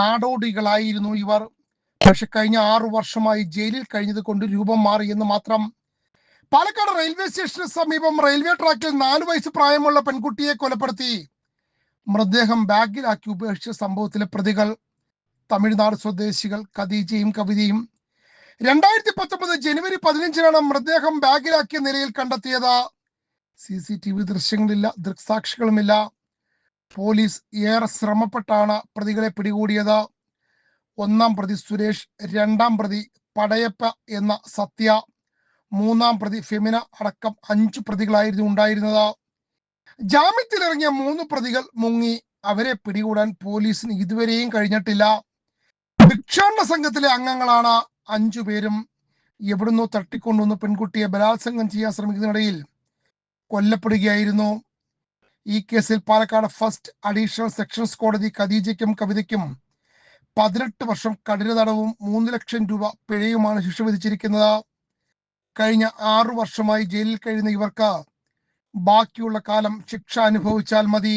നാടോടികളായിരുന്നു ഇവർ. പക്ഷെ കഴിഞ്ഞ ആറു വർഷമായി ജയിലിൽ കഴിഞ്ഞത് കൊണ്ട് രൂപം മാറി എന്ന് മാത്രം. പാലക്കാട് റെയിൽവേ സ്റ്റേഷന് സമീപം റെയിൽവേ ട്രാക്കിൽ നാലു വയസ്സ് പ്രായമുള്ള പെൺകുട്ടിയെ കൊലപ്പെടുത്തി. മൃതദേഹം ബാഗിലാക്കി ഉപേക്ഷിച്ച സംഭവത്തിലെ പ്രതികൾ തമിഴ്നാട് സ്വദേശികൾ ഖദീജയും കവിതയും. രണ്ടായിരത്തി പത്തൊമ്പത് ജനുവരി പതിനഞ്ചിനാണ് മൃതദേഹം ബാഗിലാക്കിയ നിലയിൽ കണ്ടെത്തിയത്. സി സി ടി വി ദൃശ്യങ്ങളില്ല ദൃക്സാക്ഷികളുമില്ല. പോലീസ് ഏറെ ശ്രമപ്പെട്ടാണ് പ്രതികളെ പിടികൂടിയത്. ഒന്നാം പ്രതി സുരേഷ് രണ്ടാം പ്രതി പടയപ്പ എന്ന സത്യ മൂന്നാം പ്രതി ഫെമിന അടക്കം അഞ്ചു പ്രതികളായിരുന്നു ഉണ്ടായിരുന്നത്. ജാമ്യത്തിലിറങ്ങിയ മൂന്ന് പ്രതികൾ മുങ്ങി. അവരെ പിടികൂടാൻ പോലീസിന് ഇതുവരെയും കഴിഞ്ഞിട്ടില്ല. ഭിക്ഷാണ്ട സംഘത്തിലെ അംഗങ്ങളാണ് അഞ്ചു പേരും. എവിടുന്നോ തട്ടിക്കൊണ്ടുവന്ന് പെൺകുട്ടിയെ ബലാത്സംഗം ചെയ്യാൻ ശ്രമിക്കുന്നതിനിടയിൽ കൊല്ലപ്പെടുകയായിരുന്നു. ഈ കേസിൽ പാലക്കാട് ഫസ്റ്റ് അഡീഷണൽ സെക്ഷൻസ് കോടതി ഖദീജയ്ക്കും കവിതയ്ക്കും പതിനെട്ട് വർഷം കഠിന തടവും മൂന്ന് ലക്ഷം രൂപ പിഴയുമാണ് ശിക്ഷ വിധിച്ചിരിക്കുന്നത്. കഴിഞ്ഞ ആറു വർഷമായി ജയിലിൽ കഴിയുന്ന ഇവർക്ക് ബാക്കിയുള്ള കാലം ശിക്ഷ അനുഭവിച്ചാൽ മതി.